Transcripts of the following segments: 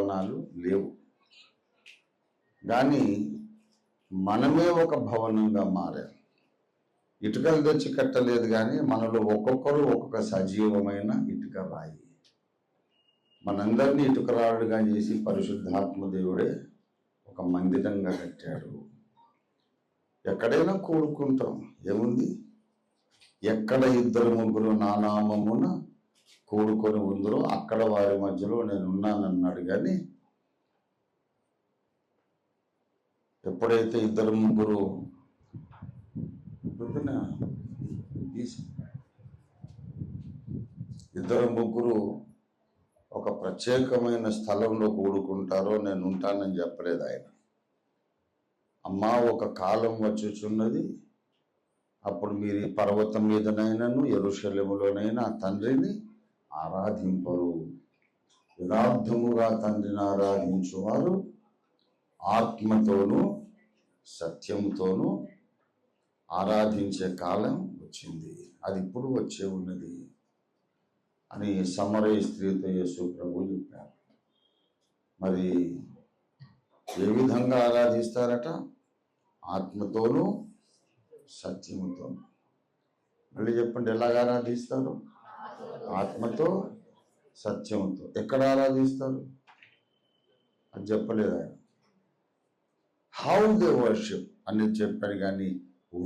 భవనాలు లేవు. కానీ మనమే ఒక భవనంగా మారాం. ఇటుకలు తెచ్చి కట్టలేదు కానీ మనలో ఒక్కొక్కరు ఒక్కొక్క సజీవమైన ఇటుక రాయి. మనందరినీ ఇటుక రాడుగా చేసి పరిశుద్ధాత్మ దేవుడే ఒక మందిరంగా కట్టాడు. ఎక్కడైనా కోరుకుంటాం ఏముంది? ఎక్కడ ఇద్దరు ముగ్గురు నానామమున కూడుకొని ఉందరో అక్కడ వారి మధ్యలో నేను ఉన్నానన్నాడు కానీ ఎప్పుడైతే ఇద్దరు ముగ్గురు ఇద్దరు ముగ్గురు ఒక ప్రత్యేకమైన స్థలంలో కూడుకుంటారో నేను ఉంటానని చెప్పలేదు ఆయన. అమ్మ ఒక కాలం వచ్చుచున్నది. అప్పుడు మీరు ఈ పర్వతం మీదనైనాను ఎరుశల్యములోనైనా తండ్రిని ఆరాధింపరు. యథార్థముగా తండ్రిని ఆరాధించువారు ఆత్మతోనూ సత్యముతోనూ ఆరాధించే కాలం వచ్చింది. అది ఇప్పుడు వచ్చే ఉన్నది అని సమరయ స్త్రీతో యేసు ప్రభు చెప్పారు. మరి ఏ విధంగా ఆరాధిస్తారట? ఆత్మతోనూ సత్యముతోనూ. మళ్ళీ చెప్పండి ఎలాగ ఆరాధిస్తారు? ఆత్మతో సత్యంతో ఎక్కడ ఆరాధిస్తారు? అది చెప్పలేదు ఆయన. హౌ దే వర్షిప్ అని చెప్పాను కానీ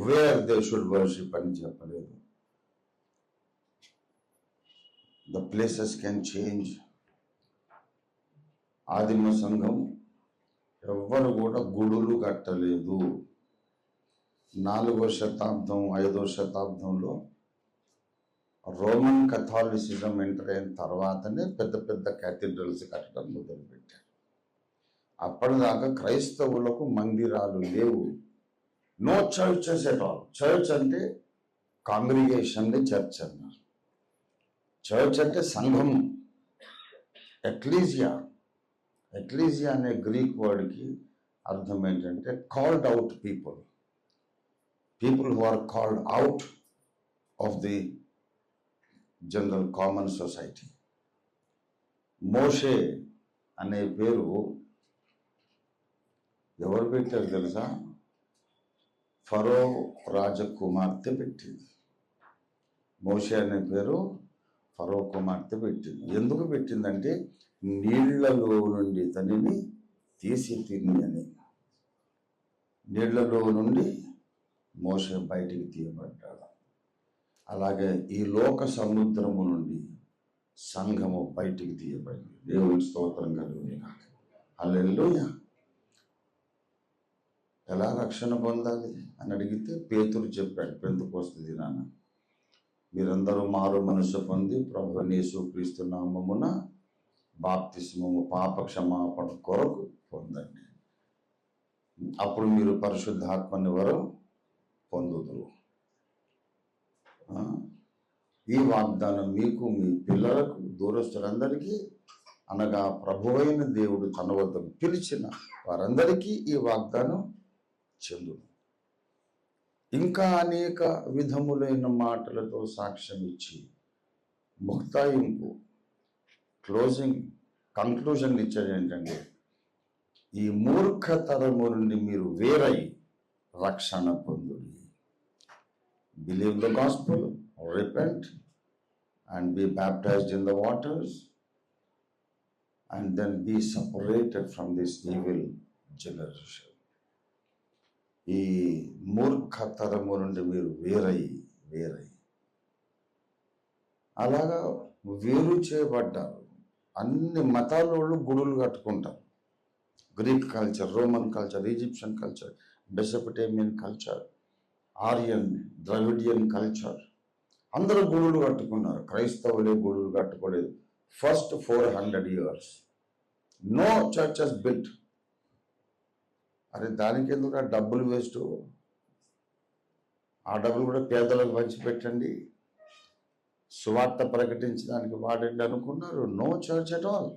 వేర్ దే షుడ్ వర్షిప్ అని చెప్పలేదు. ద ప్లేసెస్ కెన్ చేంజ్ ఆదిమ సంఘం ఎవ్వరు కూడా గుడులు కట్టలేదు. నాలుగో శతాబ్దం ఐదో శతాబ్దంలో రోమన్ కథాలిసిజం ఎంటర్ అయిన తర్వాతనే పెద్ద పెద్ద క్యాథీడ్రల్స్ కట్టడం మొదలుపెట్టారు. అప్పటిదాకా క్రైస్తవులకు మందిరాలు లేవు. No churches at all church అంటే కాంగ్రిగేషన్ని చర్చ్ అన్నారు. చర్చ్ అంటే సంఘం. ఎక్లీజియా ఎక్లీజియా అనే గ్రీక్ వర్డ్కి అర్థం ఏంటంటే called out people people who are called out of the general common society. Moshe అనే పేరు ఎవరు పెట్టారు తెలుసా? ఫరో రాజకుమార్తె పెట్టింది. మోషే అనే పేరు ఫరో కుమార్తె పెట్టింది. ఎందుకు పెట్టిందంటే నీళ్ళలో నుండి తనని తీసి తిని అని. నీళ్ళలో నుండి మోసే బయటికి తీయబడ్డాడు. అలాగే ఈ లోక సముద్రము నుండి సంఘము బయటికి తీయబడింది. దేవుని స్తోత్రం కలుగుని అల్లెల్లోయ ఎలా రక్షణ పొందాలి అని అడిగితే పేతురు చెప్పాడు పెందుకొస్తుంది దినాన మీరందరూ మారు మనసు పొంది ప్రభు నేసు క్రీస్తు నామమున బాప్తిస్మము పాప క్షమాపణ కొరకు పొందండి. అప్పుడు మీరు పరిశుద్ధాత్మని వరం పొందుదురు? ఈ వాగ్దానం మీకు మీ పిల్లలకు దూరస్తులందరికీ అనగా ప్రభువైన దేవుడు తన వద్దకు పిలిచిన వారందరికీ ఈ వాగ్దానం చెందును. ఇంకా అనేక విధములైన మాటలతో సాక్ష్యం ఇచ్చి ముక్తాయింపు క్లోజింగ్ కంక్లూజన్ ఇచ్చేది ఏంటంటే ఈ మూర్ఖతరము నుండి మీరు వేరై రక్షణ పొందుడి. Believe the gospel repent and be baptized in the waters and then be separated from this evil generation ఈ మూర్ఖతరము నుండి మీరు వేరై వేరై. అలాగా వేరు చేయబడ్డారు. అన్ని మతాల వాళ్ళు గుడులు కట్టుకుంటారు. Greek culture Roman culture Egyptian culture Mesopotamian culture Aryan Dravidian culture అందరూ గుడులు కట్టుకున్నారు. క్రైస్తవులే గుడులు కట్టుకోలేదు. First four hundred years no churches built అరే దానికి ఎందుకు ఆ డబ్బులు వేస్ట్? ఆ డబ్బులు కూడా పేదలకు పంచిపెట్టండి. సువార్త ప్రకటించడానికి వాడండి అనుకున్నారు. నో చర్చ్ అట్ ఆల్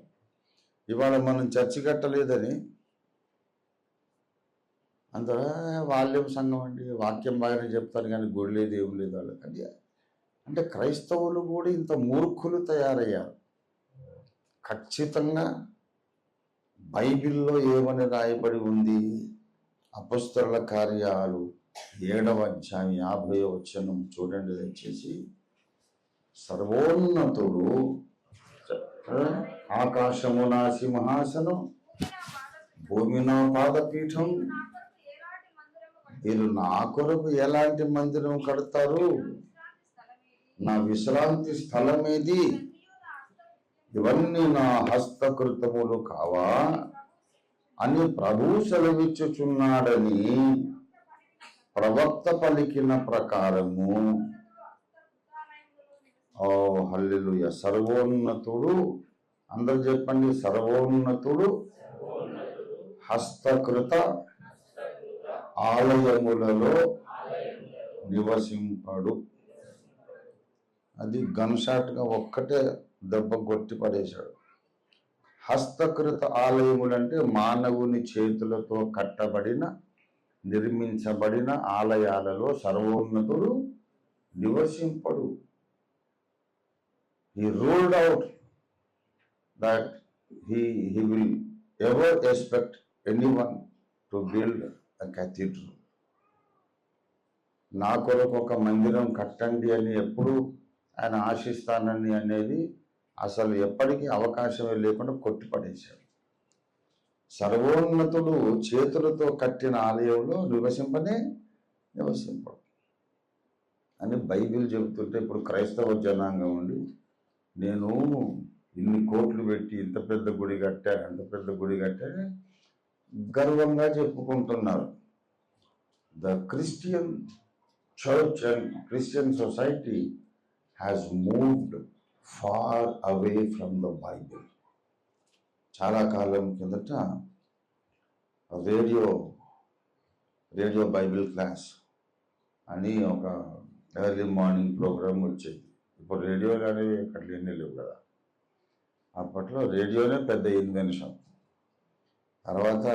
ఇవాళ మనం చర్చి కట్టలేదని అంత వాళ్ళేం సంఘం అండి వాక్యం బాగానే చెప్తారు కానీ గుడి లేదు ఏం లేదు వాళ్ళకి అంటే అంటే క్రైస్తవులు కూడా ఇంత మూర్ఖులు తయారయ్యారు. ఖచ్చితంగా బైబిల్లో ఏమని రాయబడి ఉంది? అపస్తుల కార్యాలు ఏడవ అధ్యాయం యాభై వచ్చనం చూడండి దయచేసి. సర్వోన్నతుడు ఆకాశము నాసి సింహాసనం భూమి నా పాదపీఠం మీరు నా కొరకు ఎలాంటి మందిరం కడతారు? నా విశ్రాంతి స్థలం ఏది ఇవన్నీ నా హస్తకృతములు కావా? అని ప్రభువు సెలవిచ్చుచున్నాడని ప్రవక్త పలికిన ప్రకారము. ఓ హల్లెలూయ. సర్వోన్నతుడు. అందరు చెప్పండి సర్వోన్నతుడు. హస్తకృత ఆలయములలో నివసింపడు. అది గన్షాట్గా ఒక్కటే దెబ్బ కొట్టి పడేశాడు. హస్తకృత ఆలయములంటే మానవుని చేతులతో కట్టబడిన నిర్మించబడిన ఆలయాలలో సర్వోన్నతుడు నివసింపడు. He ruled out that he he will ever expect any one to build cathedral. నా కొరకు ఒక మందిరం కట్టండి అని ఎప్పుడు ఆయన ఆశిస్తానని అనేది అసలు ఎప్పటికీ అవకాశమే లేకుండా కొట్టిపడేశాడు సర్వోన్నతుడు చేతులతో కట్టిన ఆలయంలో నివసింపనే నివసింపడు అని బైబిల్ చెబుతుంటే ఇప్పుడు క్రైస్తవ జనాంగం ఉండి నేను ఇన్ని కోట్లు పెట్టి ఇంత పెద్ద గుడి కట్టాను అంత పెద్ద గుడి కట్టాను గర్వంగా చెప్పుకుంటున్నారు. The Christian church and Christian society has moved far away from the Bible చాలా కాలం కిందట రేడియో రేడియో బైబిల్ క్లాస్ అని ఒక ఎర్లీ మార్నింగ్ ప్రోగ్రామ్ వచ్చేది. ఇప్పుడు రేడియోలు అనేవి ఎక్కడ లేనే లేవు కదా. అప్పట్లో రేడియోనే పెద్ద ఇన్వెన్షన్ తర్వాత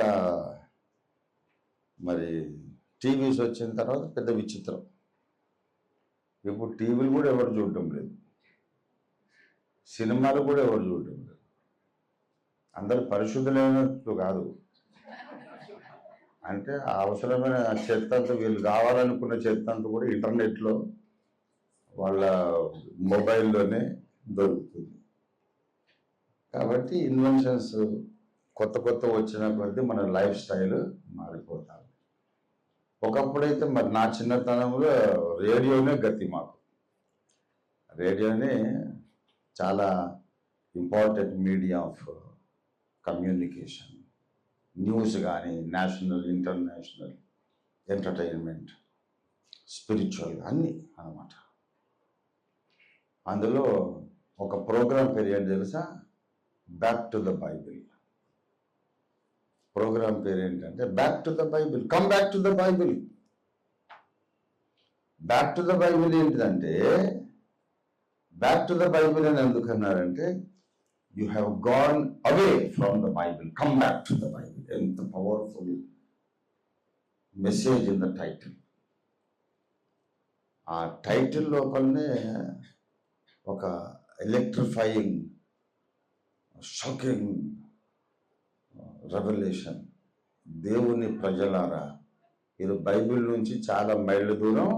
మరి టీవీస్ వచ్చిన తర్వాత పెద్ద విచిత్రం. ఇప్పుడు టీవీలు కూడా ఎవరు చూడటం లేదు. సినిమాలు కూడా ఎవరు చూడటం లేదు. అందరు పరిశుద్ధులైనట్లు కాదు. అంటే అవసరమైన చెత్త అంతా వీళ్ళు కావాలనుకున్న చెత్త అంతా కూడా ఇంటర్నెట్లో వాళ్ళ మొబైల్లోనే దొరుకుతుంది. కాబట్టి ఇన్వెన్షన్స్ కొత్త కొత్త వచ్చిన కొద్దీ మన లైఫ్ స్టైల్ మారిపోతాం ఒకప్పుడైతే మరి నా చిన్నతనంలో రేడియోనే గతి మాకు. రేడియోనే చాలా important media of communication news కానీ నేషనల్ ఇంటర్నేషనల్ ఎంటర్టైన్మెంట్ స్పిరిచువల్ అన్నీ అన్నమాట. అందులో ఒక ప్రోగ్రాం పేరు ఏంటి తెలుసా? Back to the Bible program పేరు ఏంటంటే back to the Bible come back to the Bible. Back to the Bible ఏంటిదంటే బ్యాక్ టు ద బైబిల్ అని ఎందుకు అన్నారంటే you have gone away from the Bible come back to the Bible ఎంత powerful message in the title ఆ title లోపలనే ఒక electrifying shocking revolution దేవుని ప్రజలారా మీరు బైబిల్ నుంచి చాలా మైళ్ళ దూరం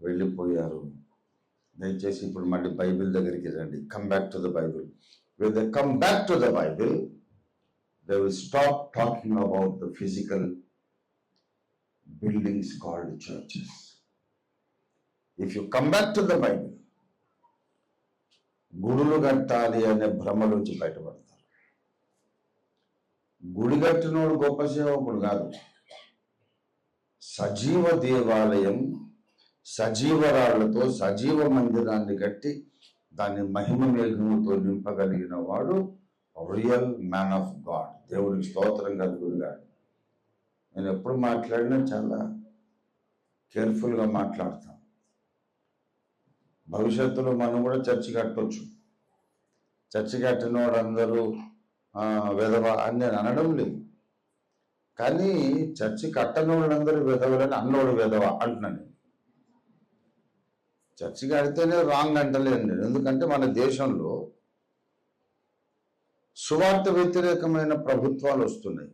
వెళ్ళిపోయారు. దయచేసి ఇప్పుడు మళ్ళీ బైబిల్ దగ్గరికి రండి. Come back to the Bible with the come back to the Bible they will stop talking about the physical buildings called churches if you come back to the Bible గుడులు కట్టాలి అనే భ్రమలోంచి బయటపడతారు. గుడి కట్టినోడు గొప్ప సేవకుడు కాదు. సజీవ దేవాలయం సజీవరాళ్ళతో సజీవ మందిరాన్ని కట్టి దాన్ని మహిమ మేఘముతో నింపగలిగిన వాడు రియల్ మ్యాన్ ఆఫ్ గాడ్. దేవుడికి స్తోత్రం కలుగురుగా నేను ఎప్పుడు మాట్లాడినా చాలా కేర్ఫుల్గా మాట్లాడతాం భవిష్యత్తులో మనం కూడా చర్చి కట్టొచ్చు. చర్చి కట్టినవాడందరూ విధవ అని నేను అనడం లేదు. కానీ చర్చి కట్టని వాళ్ళందరూ విధవలని అన్నోడు విధవ అంటున్నాను చర్చి కడితేనే రాంగ్ అంటలేను నేను. ఎందుకంటే మన దేశంలో సువార్త వ్యతిరేకమైన ప్రభుత్వాలు వస్తున్నాయి.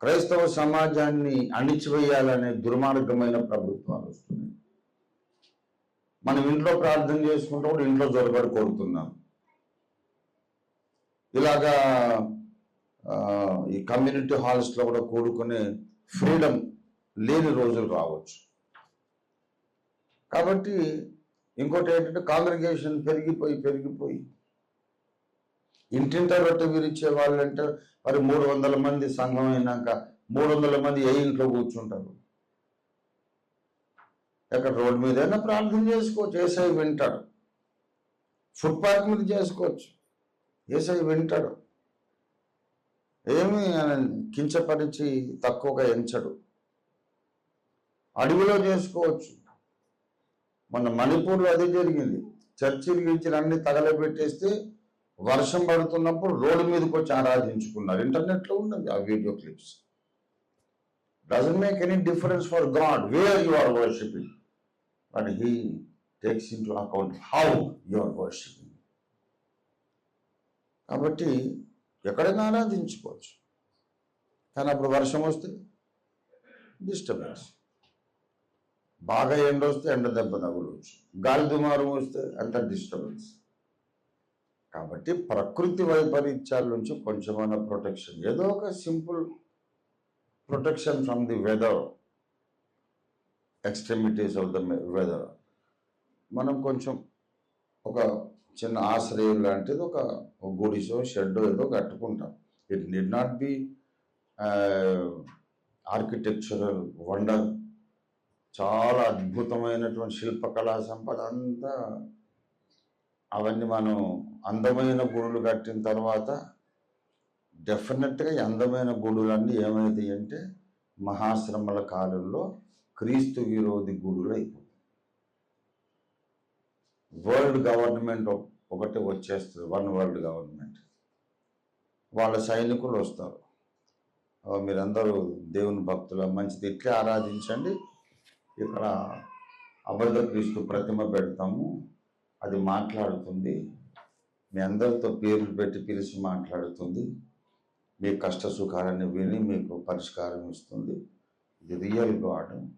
క్రైస్తవ సమాజాన్ని అణిచివేయాలనే దుర్మార్గమైన ప్రభుత్వాలు వస్తున్నాయి. మనం ఇంట్లో ప్రార్థన చేసుకుంటూ కూడా ఇంట్లో జొరబడి కోరుతున్నాం ఇలాగా ఈ కమ్యూనిటీ హాల్స్లో కూడా కూడుకునే ఫ్రీడమ్ లేని రోజులు రావచ్చు. కాబట్టి ఇంకోటి ఏంటంటే కాంగ్రిగేషన్ పెరిగిపోయి పెరిగిపోయి. ఇంటింట రొట్టె విరిచే వాళ్ళంటే మరి మూడు వందల మంది సంఘం అయినాక మూడు వందల మంది ఏ ఇంట్లో కూర్చుంటారు? ఎక్కడ రోడ్డు మీదైనా ప్రార్థన చేసుకోవచ్చు ఏసై వింటాడు. ఫుట్పాత్ మీద చేసుకోవచ్చు. ఏసై వింటాడు. ఏమి కించపరిచి తక్కువగా ఎంచడు. అడవిలో చేసుకోవచ్చు. మన మణిపూర్లో అది జరిగింది. చర్చిలు గిర్చిలు అన్ని తగలబెట్టేస్తే వర్షం పడుతున్నప్పుడు రోడ్డు మీదకి వచ్చి ఆరాధించుకున్నారు. ఇంటర్నెట్లో ఉన్నది ఆ video clips. Doesn't make any difference for God where you are worshipping but he takes into account how you are worshipping కాబట్టి ఎక్కడైనా ఆరాధించుకోవచ్చు. కానీ అప్పుడు వర్షం వస్తే డిస్టర్బెన్స్ బాగా ఎండ వస్తే ఎండ దెబ్బ తగులవచ్చు గాలి దుమారం వస్తే అంత డిస్టర్బెన్స్ కాబట్టి ప్రకృతి వైపరీత్యాల నుంచి కొంచెమైనా ప్రొటెక్షన్. ఏదో ఒక simple protection from the weather. Extremities of the weather. మనం కొంచెం ఒక చిన్న ఆశ్రయం లాంటిది ఒక గుడిసో షెడ్ ఏదో కట్టుకుంటాం. It need not be architectural wonder చాలా అద్భుతమైనటువంటి శిల్పకళా సంపద అంతా అవన్నీ మనం అందమైన గుడులు కట్టిన తర్వాత డెఫినెట్గా అందమైన గుడులన్నీ ఏమైతాయి అంటే మహాశ్రమల కాలంలో క్రీస్తు విరోధి గుడులు అయిపోతాయి వరల్డ్ గవర్నమెంట్ ఒకటి వచ్చేస్తుంది వన్ వరల్డ్ గవర్నమెంట్. వాళ్ళ సైనికులు వస్తారు. మీరందరూ దేవుని భక్తుల మంచిది. ఇట్లే ఆరాధించండి. ఇక్కడ అబద్ధ క్రీస్తు ప్రతిమ పెడతాము. అది మాట్లాడుతుంది. మీ అందరితో పేర్లు పెట్టి పిలిచి మాట్లాడుతుంది. మీ కష్ట సుఖాలన్నీ విని మీకు పరిష్కారం ఇస్తుంది. ఇది రియల్ గాడ్.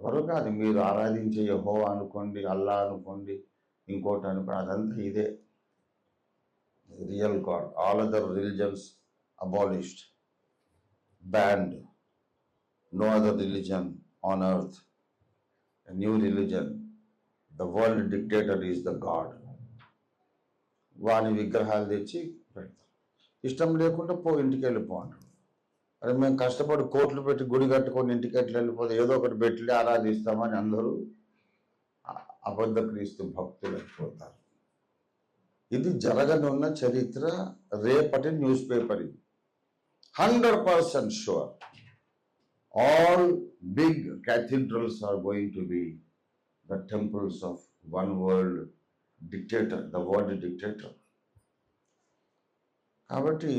ఎవరు కాదు మీరు ఆరాధించే యహో అనుకోండి అల్లా అనుకోండి ఇంకోటి అనుకోండి అదంతా ఇదే. Real God all other religions abolished banned no other religion on earth new religion the world dictator is the God వాని విగ్రహాలు తెచ్చి పెడతాం ఇష్టం లేకుండా పో ఇంటికి వెళ్ళిపో అంటాడు అరే మేము కష్టపడి కోట్లు పెట్టి గుడి కట్టుకొని ఇంటికి ఎట్లా వెళ్ళిపోతే ఏదో ఒకటి పెట్టి ఆరాధిస్తామని అందరూ అబద్ధ క్రీస్తు భక్తులు అయిపోతారు. ఇది జరగనున్న చరిత్ర రేపటి న్యూస్ పేపర్ ఇది. Hundred percent sure. All big cathedrals are going to be the temples of one world dictator the world dictator. కాబట్టి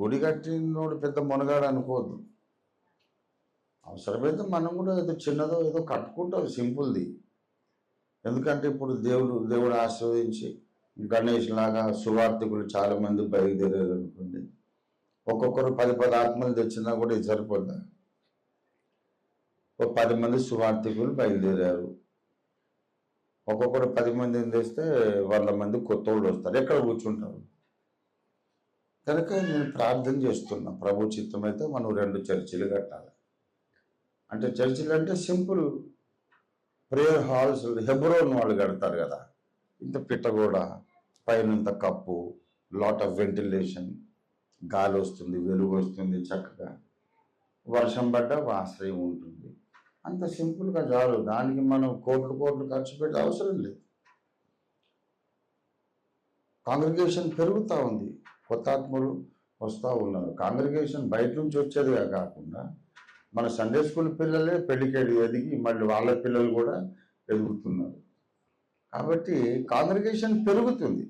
గుడి కట్టినోడు పెద్ద మునగాడు అనుకోవద్దు. అవసరమైతే మనం కూడా ఏదో చిన్నదో ఏదో కట్టుకుంటాం సింపుల్ది. ఎందుకంటే ఇప్పుడు దేవుడు దేవుడు ఆశ్రవదించి గణేష్ లాగా సువార్థికులు చాలామంది బయలుదేరారు అనుకోండి. ఒక్కొక్కరు పది పది ఆత్మలు తెచ్చినా కూడా ఇది సరిపోద్దా? ఒక పది మంది సువార్థికులు బయలుదేరారు. ఒక్కొక్కరు పది మందిని తెస్తే వంద మంది కొత్త వాళ్ళు వస్తారు. ఎక్కడ కూర్చుంటారు? కనుక నేను ప్రార్థన చేస్తున్నా. ప్రభు చిత్తం అయితే మనం రెండు చర్చిలు కట్టాలి. అంటే చర్చిలు అంటే సింపుల్ ప్రేయర్ హాల్స్ హెబ్రోన్ వాళ్ళు కడతారు కదా. ఇంత పిట్టగూడ పైనంత కప్పు లాట్ ఆఫ్ వెంటిలేషన్ గాలి వస్తుంది వెలుగు వస్తుంది చక్కగా. వర్షం పడ్డా ఆశ్రయం ఉంటుంది. అంత సింపుల్గా చాలు. దానికి మనం కోట్లు కోట్లు ఖర్చు పెట్టే అవసరం లేదు. కాంగ్రిగేషన్ పెరుగుతూ ఉంది. కొత్త ఆత్మలు వస్తూ ఉన్నారు. కాంగ్రిగేషన్ బయట నుంచి వచ్చేదిగా కాకుండా మన సండే స్కూల్ పిల్లలే పెళ్ళికేడి ఎదిగి మళ్ళీ వాళ్ళ పిల్లలు కూడా ఎదుగుతున్నారు. కాబట్టి కాంగ్రిగేషన్ పెరుగుతుంది.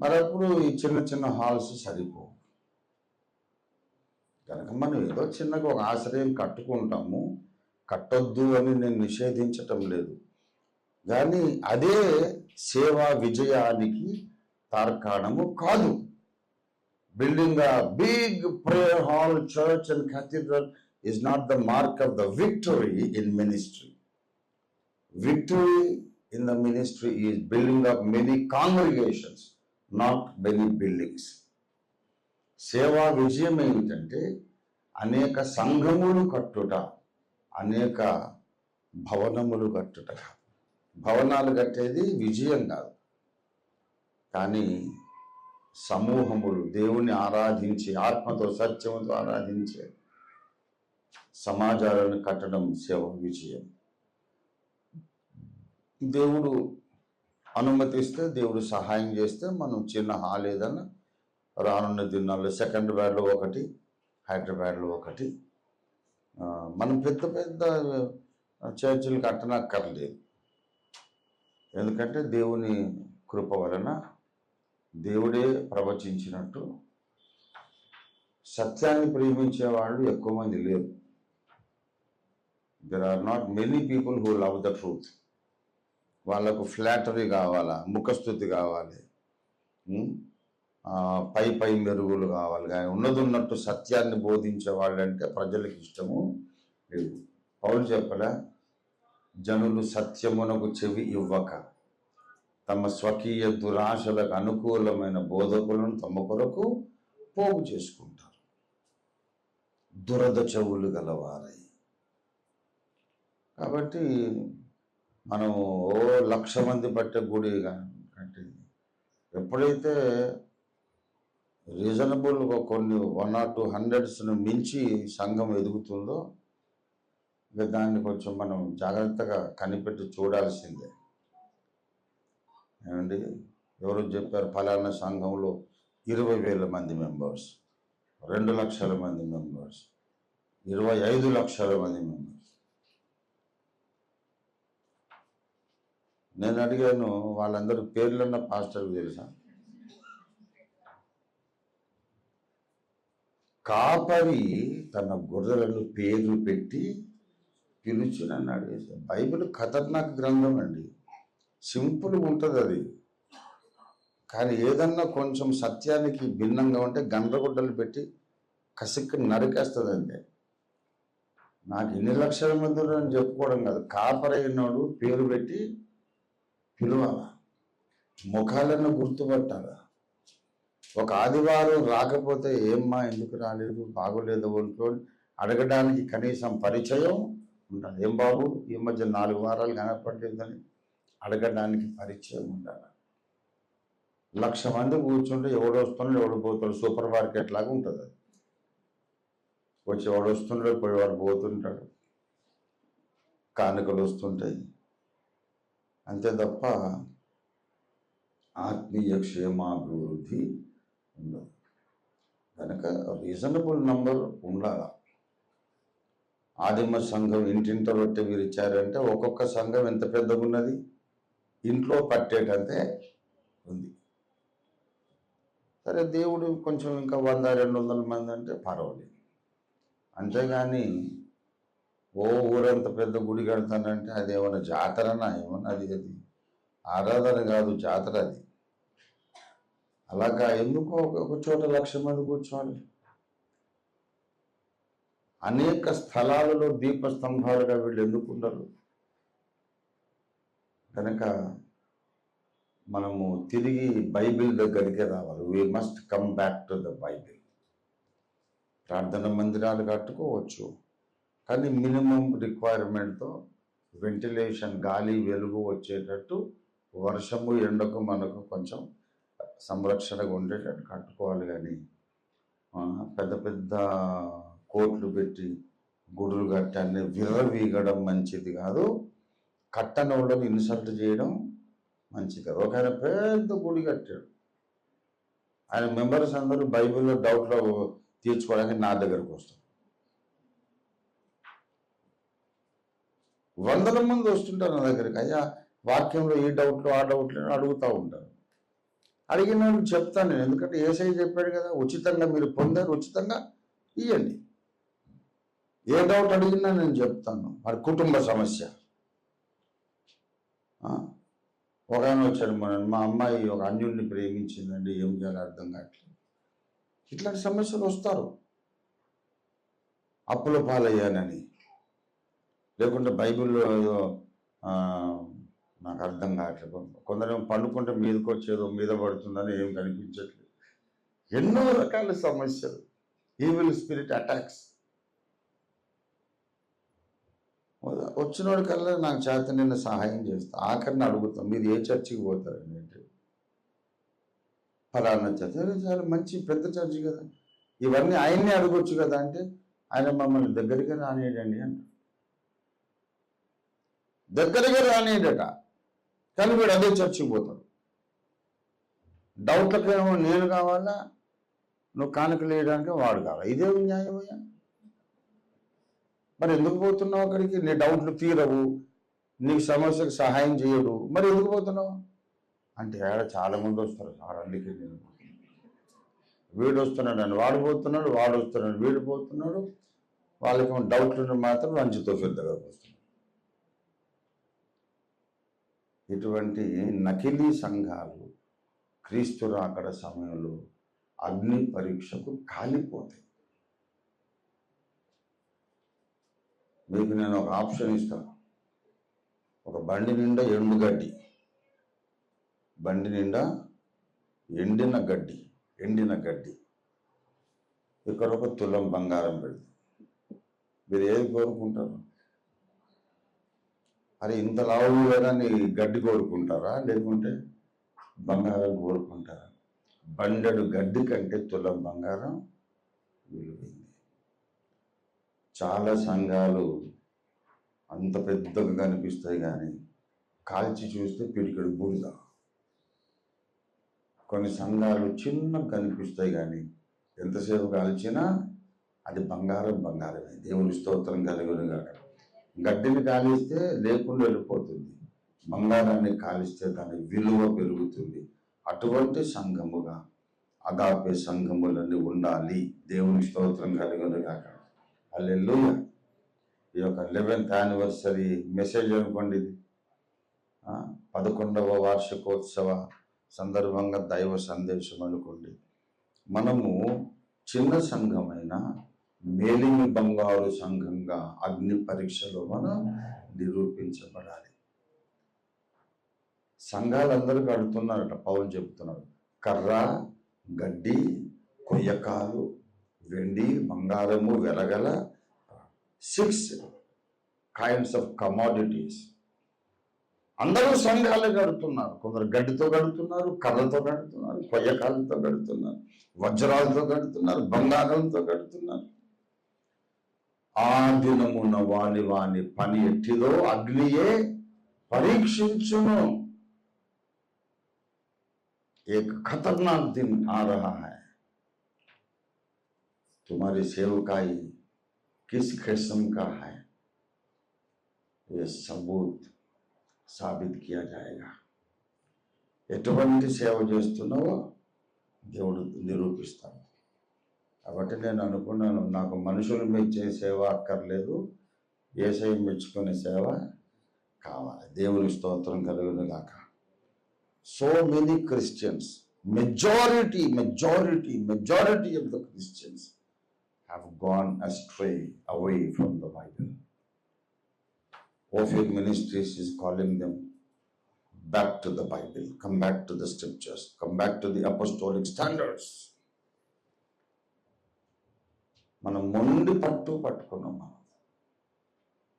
మరి అప్పుడు ఈ చిన్న చిన్న హాల్స్ సరిపోవు. కనుక మనం ఏదో చిన్నగా ఒక ఆశ్రయం కట్టుకుంటాము కట్టొద్దు అని నేను నిషేధించటం లేదు. కానీ అదే సేవా విజయానికి తార్కాణము కాదు. Building a big prayer hall church and cathedral is not the mark of the victory in ministry victory in the ministry is building of many congregations not many buildings సేవా విజయం ఏమిటంటే అనేక సంఘములు కట్టుట అనేక భవనములు కట్టుట. భవనాలు కట్టేది విజయం కాదు. కానీ సమూహములు దేవుని ఆరాధించి ఆత్మతో సత్యముతో ఆరాధించే సమాజాలను కట్టడం సేవ విజయం. దేవుడు అనుమతిస్తే దేవుడు సహాయం చేస్తే మనం చిన్న హాల్ ఏదన్నా రానున్న దినాల్లో సెకండ్ బ్యాడ్లో ఒకటి హైదరాబాద్లో ఒకటి. మనం పెద్ద పెద్ద చర్చిలు కట్టనక్కర్లేదు. ఎందుకంటే దేవుని కృప వలన దేవుడే ప్రవచించినట్టు సత్యాన్ని ప్రేమించే వాళ్ళు ఎక్కువ మంది లేరు. There are not many people who love the truth వాళ్ళకు ఫ్లాటరీ కావాలా? ముఖస్థుతి కావాలి. పై పై మెరుగులు కావాలి. కానీ ఉన్నది ఉన్నట్టు సత్యాన్ని బోధించే వాళ్ళంటే ప్రజలకు ఇష్టము లేదు. పౌరులు చెప్పలే జనులు సత్యమునకు చెవి ఇవ్వక. తమ స్వకీయ దురాశలకు అనుకూలమైన బోధకులను తమ కొరకు పోగు చేసుకుంటారు. దురద చెవులు గలవారై. కాబట్టి మనం ఓ లక్ష మంది పట్టే గుడి కట్టింది. ఎప్పుడైతే రీజనబుల్గా కొన్ని వన్ ఆర్ టూ హండ్రెడ్స్ను మించి సంఘం ఎదుగుతుందో ఇక దాన్ని కొంచెం మనం జాగ్రత్తగా కనిపెట్టి చూడాల్సిందే. ఏమండి? ఎవరు చెప్పారు ఫలానా సంఘంలో ఇరవై వేల మంది మెంబర్స్ రెండు లక్షల మంది మెంబర్స్ ఇరవై ఐదు లక్షల మంది మెంబర్స్. నేను అడిగాను వాళ్ళందరూ పేర్లున్న పాస్టర్కి తెలుసా? కాపరి తన గొర్రెలను పేర్లు పెట్టి పిలుచునన్నాడు బైబిల్ ఖతర్నాక్ గ్రంథం అండి. సింపుల్ ఉంటుంది అది. కానీ ఏదన్నా కొంచెం సత్యానికి భిన్నంగా ఉంటే గండ్రగుడ్డలు పెట్టి కసిక్కి నరికేస్తుందండి. నాకు ఇన్ని లక్షల మంది అని చెప్పుకోవడం కాదు. కాపరైనోడు పేరు పెట్టి పిలవాలా? ముఖాలను గుర్తుపట్టాలా? ఒక ఆదివారం రాకపోతే ఏమ్మా ఎందుకు రాలేదు? బాగోలేదు ఒంట్లో అడగడానికి కనీసం పరిచయం ఉండాలి. ఏం బాబు? ఈ మధ్య నాలుగు వారాలు కనపడలేదని అడగడానికి పరిచయం ఉండాలి. లక్ష మంది కూర్చుంటే ఎవడు వస్తున్నాడు ఎవడు పోతాడు? సూపర్ మార్కెట్ లాగా ఉంటుంది అది. వచ్చి ఎవడు వస్తున్నాడు పోయేవాడు పోతుంటాడు. కానుకలు వస్తుంటాయి. అంతే తప్ప ఆత్మీయ క్షేమాభివృద్ధి ఉండదు. కనుక రీజనబుల్ నంబర్ ఉండాలి? ఆదిమ సంఘం ఇంటింట రొట్టె మీరు ఇచ్చారంటే ఒక్కొక్క సంఘం ఎంత పెద్దగా ఉన్నది ఇంట్లో పట్టేటంతే ఉంది. సరే దేవుడు కొంచెం ఇంకా వంద రెండు వందల మంది అంటే పర్వాలేదు. అంతేగాని ఓ ఊరంత పెద్ద గుడి కడతానంటే అది ఏమైనా జాతరనా? ఏమన్నా అది అది. ఆరాధన కాదు జాతర అది. అలాగా ఎందుకో ఒక చోట లక్ష మంది కూర్చోవాలి. అనేక స్థలాలలో దీపస్తంభాలుగా వీళ్ళు ఎందుకు ఉండరు కనుక మనము తిరిగి బైబిల్ దగ్గరికి రావాలి. We must come back to the Bible ప్రార్థన మందిరాలు కట్టుకోవచ్చు. కానీ మినిమం రిక్వైర్మెంట్తో వెంటిలేషన్ గాలి వెలుగు వచ్చేటట్టు వర్షము ఎండకు మనకు కొంచెం సంరక్షణగా ఉండేటట్టు కట్టుకోవాలి కానీ పెద్ద పెద్ద కోట్లు పెట్టి గుడులు కట్టి అన్ని విర్రవీగడం మంచిది కాదు. కట్టనోళ్ళని ఇన్సల్ట్ చేయడం మంచిది కాదు. ఒక ఆయన పెద్ద గుడి కట్టాడు. ఆయన మెంబర్స్ అందరూ బైబిల్లో డౌట్లో తీర్చుకోవడానికి నా దగ్గరకు వస్తారు. వందల మంది వస్తుంటారు నా దగ్గరికి. అయ్యా వాక్యంలో ఈ డౌట్లు ఆ డౌట్లు అడుగుతూ ఉంటారు. అడిగిన చెప్తాను నేను. ఎందుకంటే ఏసై చెప్పాడు కదా ఉచితంగా మీరు పొందారు ఉచితంగా ఇవ్వండి ఏ డౌట్ అడిగినా నేను చెప్తాను. మరి కుటుంబ సమస్య. ఒక ఆయన వచ్చాడు మన మా అమ్మాయి ఒక అన్యుడిని ప్రేమించిందండి ఏం చేయాలో అర్థం కావట్లేదు. ఇట్లాంటి సమస్యలు వస్తారు. అప్పుల పాలయ్యానని. లేకుంటే బైబిల్లో ఏదో నాకు అర్థం కావట్లేదు. కొందరు పండుకుంటే మీదకి వచ్చేదో మీద పడుతుందని ఏం కనిపించట్లేదు. ఎన్నో రకాల సమస్యలు. ఈవిల్ స్పిరిట్ అటాక్స్ వచ్చినోడి కల్లా నాకు చేత నిన్న సహాయం చేస్తా. ఆఖరిని అడుగుతాం. మీరు ఏ చర్చికి పోతారండి ఏంటి ఫలానా చర్చ. చాలా మంచి పెద్ద చర్చి కదా. ఇవన్నీ ఆయన్ని అడగొచ్చు కదా అంటే? ఆయన మమ్మల్ని దగ్గరికి రానియడండి అంట. దగ్గరగా రానియడట కానీ వీడు అదే చర్చికి పోతాడు. డౌట్లకేమో నేను కావాలా? నువ్వు కానుకలు వేయడానికి వాడు కావాలి? ఇదే న్యాయమయ్యా? మరి ఎందుకు పోతున్నావు అక్కడికి? నీ డౌట్లు తీరవు నీకు సమస్యకు సహాయం చేయడు. మరి ఎందుకు పోతున్నావు? అంటే ఆడ చాలా మంది వస్తారు. సార్ అందుకే నేను వీడు వస్తున్నాడు అని వాడు పోతున్నాడు వాడు వస్తున్నాడు వీడు పోతున్నాడు. వాళ్ళకి డౌట్లు మాత్రం లంచుతో పెద్దగా వస్తున్నాడు ఇటువంటి నకిలీ సంఘాలు క్రీస్తు రాకడ సమయంలో అగ్ని పరీక్షకు కాలిపోతాయి. మీకు నేను ఒక ఆప్షన్ ఇస్తాను. ఒక బండి నిండా ఎండు గడ్డి. బండి నిండా ఎండిన గడ్డి ఎండిన గడ్డి. ఇక్కడ ఒక తులం బంగారం పెడతాం. మీరు ఏది కోరుకుంటారు? అరే ఇంత లావు వేదాన్ని గడ్డి కోరుకుంటారా? లేకుంటే బంగారం కోరుకుంటారా? బండెడు గడ్డి కంటే తులం బంగారం విలువైంది. చాలా సంఘాలు అంత పెద్దగా కనిపిస్తాయి కానీ కాల్చి చూస్తే పిడికెడు బూడిద. కొన్ని సంఘాలు చిన్నగా కనిపిస్తాయి కానీ ఎంతసేపు కాల్చినా అది బంగారం బంగారమే. దేవుని స్తోత్రం కలిగిన కాక గడ్డిని కాలిస్తే లేకుండా వెళ్ళిపోతుంది. బంగారాన్ని కాలిస్తే దాని విలువ పెరుగుతుంది. అటువంటి సంఘముగా అగాపే సంఘములన్నీ ఉండాలి. దేవుని స్తోత్రం కాక అల్లెల్లు ఈ యొక్క లెవెన్త్ యానివర్సరీ మెసేజ్ అనుకోండి ఇది. పదకొండవ వార్షికోత్సవ సందర్భంగా దైవ సందేశం అనుకోండి. మనము చిన్న సంఘమైన మేలిమి బంగారు సంఘంగా అగ్ని పరీక్షలో మనం నిరూపించబడాలి. సంఘాలందరూ కడుతున్నారట పవన్ చెబుతున్నారు కర్ర గడ్డి కొయ్యకాలు వెండి బంగారము వెలగల సిక్స్ కైండ్స్ ఆఫ్ కమాడిటీస్ అందరూ సంఘాలు గడుతున్నారు కొందరు గడ్డితో గడుతున్నారు కర్రతో గడుతున్నారు కొయ్యకాలతో గడుతున్నారు వజ్రాలతో గడుతున్నారు బంగారంతో గడుతున్నారు ఆ దినమున వాని వాని పని ఎట్టిదో అగ్నియే పరీక్షించును. ఏ ఖతర్నాక్ దిన్ ఆ రహా హై तुम्हारी सेवकाई किस किस्म का है ये सबूत సాబిత్ కియా జాయేగా ఎటువంటి సేవ చేస్తున్నావో దేవుడు నిరూపిస్తాడు కాబట్టి నేను అనుకున్నాను నాకు మనుషులు మెచ్చే సేవ అక్కర్లేదు ఏసై మెచ్చుకునే సేవ కావాలి దేవుని స్తోత్రం కలుగును గాక so many Christians, majority, majority, majority of the Christians have gone astray away from the Bible. Ophir Ministries is calling them back to the Bible, come back to the scriptures, come back to the apostolic standards. మనం మొండి పట్టు పట్టుకున్నాం మనం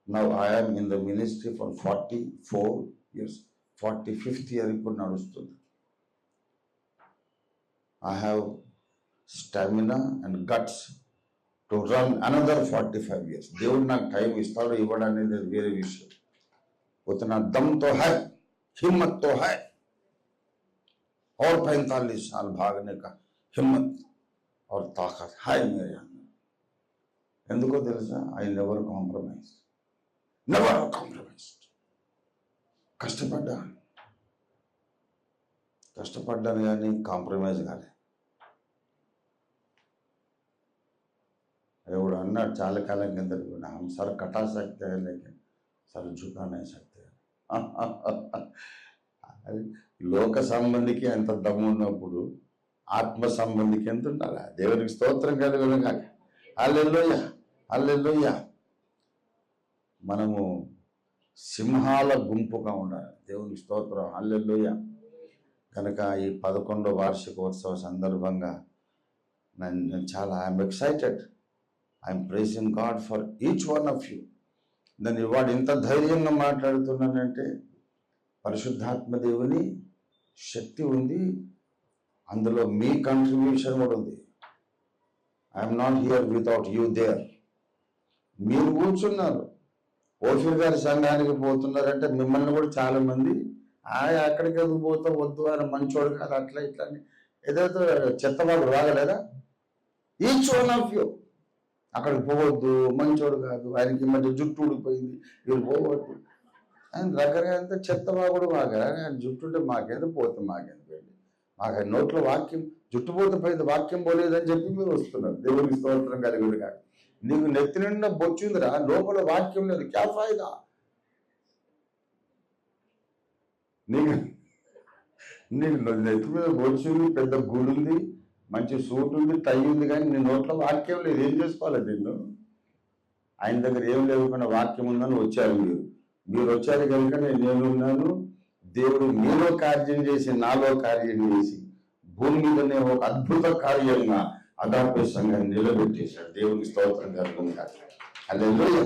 now I'm in the ministry for forty four years forty fifth year ఇప్పుడు నడుస్తుంది I have stamina and guts to run another forty five years దేవుడు నాకు time ఇస్తాడో ఇవ్వడనేది వేరే విషయం उतना दम तो है हिम्मत तो है और पैंतालीस साल भागने का हिम्मत और ताकत है मेरे अंदर ఎందుకో తెలుసా I never compromise never compromised కష్టపడ్డా కష్టపడ్డాను కానీ కాంప్రమైజ్ కాలే ఉన్నాడు చాలా కాలం కింద కూడా సార్ కటా సక్తే లేక సార్ శక్తి సక్తే లోక సంబంధికి ఎంత దమ్ము ఉన్నప్పుడు ఆత్మ సంబంధికి ఎంత ఉండాలి దేవునికి స్తోత్రం కలిగిన కాక అల్లెల్లోయ అల్లెల్లోయ మనము సింహాల గుంపుగా ఉండాలి దేవునికి స్తోత్రం అల్లెల్లోయ కనుక ఈ పదకొండో వార్షికోత్సవ సందర్భంగా నన్ను చాలా I'm excited I'm praising God for each one of you దాన్ని వాడు ఇంత ధైర్యంగా మాట్లాడుతున్నానంటే పరిశుద్ధాత్మ దేవుని శక్తి ఉంది. అందులో మీ కంట్రిబ్యూషన్ కూడా ఉంది. I'm not here without you there మీరు కూర్చున్నారు. ఓఫీర్ గారి సంఘానికి పోతున్నారంటే మిమ్మల్ని కూడా చాలామంది ఆ అక్కడికి ఎందుకు పోతా వద్దు ఆయన మంచోడు కాదు అట్లా ఇట్లా అని. ఏదైతే వాళ్ళు రాగలేదా ఈచ్ వన్ ఆఫ్ యూ అక్కడికి పోవద్దు మంచోడు కాదు ఆయనకి మధ్య జుట్టు ఊడిపోయింది వీళ్ళు పోవద్దు. ఆయన రకరకాల అంతా చెత్తవాగుడు మాకు ఆయన జుట్టు ఉంటే మాకేందు పోతే మాకేందు వెళ్ళి మాకు నోట్లో వాక్యం జుట్టు పోతే పోయింది వాక్యం పోలేదని చెప్పి మీరు వస్తున్నారు. దేవునికి స్తోత్రం కలిగి కాదు నీకు నెత్తి నిండా బొచ్చుందిరా లోపల వాక్యం లేదు క్యా ఫాయిదా? నీకు నీకు నెత్తి మీద బొచ్చుంది పెద్ద గుడి ఉంది మంచి సూట్ ఉంది టై ఉంది కానీ నీ నోట్లో వాక్యం లేదు. ఏం చేసుకోవాలి నిన్ను ఆయన దగ్గర ఏం లేకుండా వాక్యం ఉందని వచ్చారు మీరు. మీరు వచ్చారు కనుక నేను ఉన్నాను. దేవుడు మీలో కార్యం చేసి నాలో కార్యం చేసి భూమి మీదనే ఒక అద్భుత కార్యంగా అదాపే సంఘాన్ని నిలబెట్టేశాడు. దేవుడికి స్తోత్రం కలుగుతుంది కాదు అల్లెలూయా